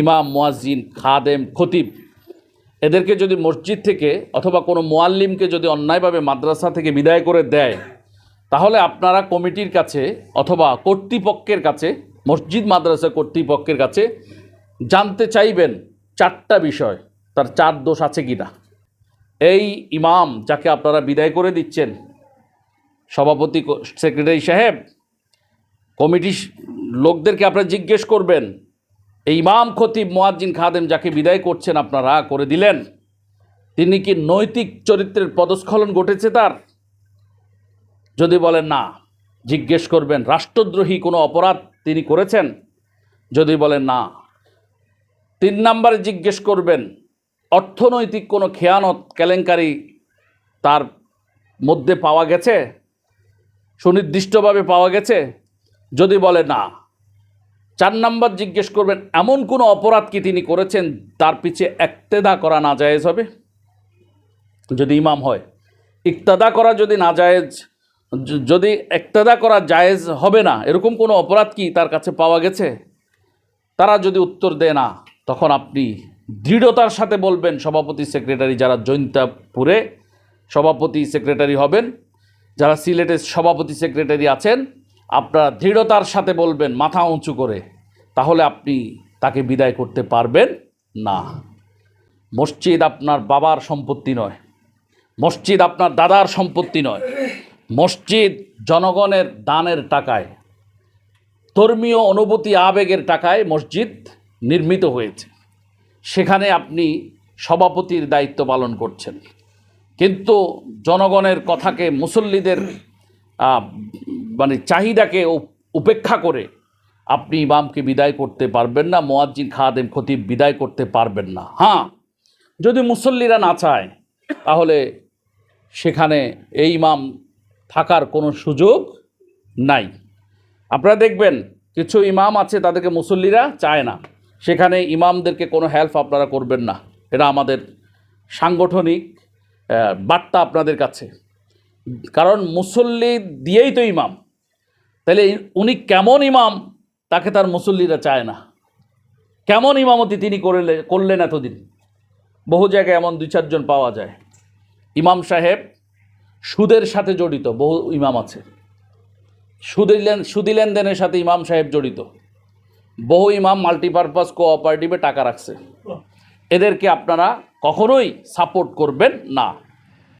ইমাম, মুয়াজ্জিন, খাদেম, খতিব। এদেরকে যদি মসজিদ থেকে অথবা কোনো মোয়াল্লিমকে যদি অন্যায়ভাবে মাদ্রাসা থেকে বিদায় করে দেয়, তাহলে আপনারা কমিটির কাছে অথবা কর্তৃপক্ষের কাছে, মসজিদ মাদ্রাসা কর্তৃপক্ষের কাছে জানতে চাইবেন চারটা বিষয়, তার চার দোষ আছে কি না। এই ইমাম যাকে আপনারা বিদায় করে দিচ্ছেন, সভাপতি, সেক্রেটারি সাহেব, কমিটির লোকদেরকে আপনারা জিজ্ঞেস করবেন এই ইমাম খতিব মোয়াজ্জিন খাদেম যাকে বিদায় করছেন, আপনারা করে দিলেন। তিনি কি নৈতিক চরিত্রের পদস্খলন ঘটেছে তার? যদি বলেন না, জিজ্ঞেস করবেন, রাষ্ট্রদ্রোহী কোনো অপরাধ তিনি করেছেন? যদি বলেন না, তিন নম্বরে জিজ্ঞেস করবেন, অর্থনৈতিক কোনো খেয়ানত, কেলেঙ্কারি তার মধ্যে পাওয়া গেছে? সুনির্দিষ্টভাবে পাওয়া গেছে? যদি বলে না চার নাম্বার জিজ্ঞেস করবেন, এমন কোনো অপরাধ কি তিনি করেছেন তার পিছে একতেদা করা না জায়েজ হবে? যদি ইমাম হয়, ইক্তাদা করা যদি না জায়েজ যদি একতেদা করা জায়েজ হবে না, এরকম কোনো অপরাধ কি তার কাছে পাওয়া গেছে? তারা যদি উত্তর দেয় না, তখন আপনি দৃঢ়তার সাথে বলবেন, সভাপতি সেক্রেটারি যারা জৈন্তাপুরে সভাপতি সেক্রেটারি হবেন, যারা সিলেটের সভাপতি সেক্রেটারি আছেন আপনারা দৃঢ়তার সাথে বলবেন, মাথা উঁচু করে, তাহলে আপনি তাকে বিদায় করতে পারবেন না। মসজিদ আপনার বাবার সম্পত্তি নয়, মসজিদ আপনার দাদার সম্পত্তি নয়, মসজিদ জনগণের দানের টাকায়, ধর্মীয় অনুভূতি আবেগের টাকায় মসজিদ নির্মিত হয়েছে। সেখানে আপনি সভাপতির দায়িত্ব পালন করছেন। কিন্তু জনগণের কথাকে মুসল্লিদের মানে চাহিদাকে উপেক্ষা করে আপনি ইমামকে বিদায় করতে পারবেন না, মোয়াজ্জিন খাদেম খতিব বিদায় করতে পারবেন না। হ্যাঁ যদি মুসল্লিরা না চায়, তাহলে সেখানে এই ইমাম থাকার কোনো সুযোগ নাই। আপনারা দেখবেন, কিছু ইমাম আছে তাদেরকে মুসল্লিরা চায় না। সেখানে ইমামদেরকে কোনো হেল্প আপনারা করবেন না। এটা আমাদের সাংগঠনিক বার্তা আপনাদের কাছে। কারণ মুসল্লি দিয়েই তো ইমাম। তাহলে উনি কেমন ইমাম, তাকে তার মুসল্লিরা চায় না। কেমন ইমামতি তিনি করলে, করলেন এতদিন? বহু জায়গায় এমন দুই, চারজন পাওয়া যায়। ইমাম সাহেব সুদের সাথে জড়িত, বহু ইমাম আছে। সুদি সুদি লেনদেনের সাথে ইমাম সাহেব জড়িত। বহু ইমাম মাল্টিপারপাস কোঅপারেটিভে টাকা রাখছে। এদেরকে আপনারা কখনোই সাপোর্ট করবেন না।